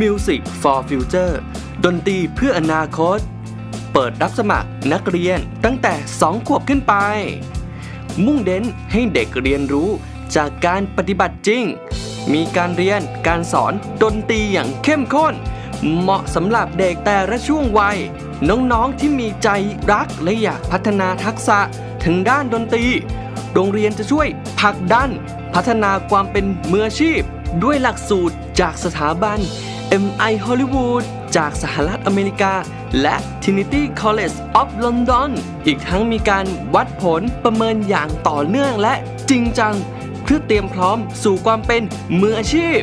Music for Future ดนตรีเพื่ออนาคต เปิดรับสมัครนักเรียนตั้งแต่ 2 ขวบขึ้นไป มุ่งเน้นให้เด็กเรียนรู้จากการปฏิบัติจริง มีการเรียนการสอนดนตรีอย่างเข้มข้น เหมาะสำหรับเด็กแต่ละช่วงวัย น้องๆที่มีใจรักและอยากพัฒนาทักษะทางด้านดนตรี โรงเรียนจะช่วยผลักดัน พัฒนาความเป็นมืออาชีพ ด้วยหลักสูตรจากสถาบัน MI Hollywood จากสหรัฐอเมริกา และ Trinity College of London อีกทั้งมีการวัดผลประเมินอย่างต่อเนื่องและจริงจัง เพื่อเตรียมพร้อมสู่ความเป็นมืออาชีพ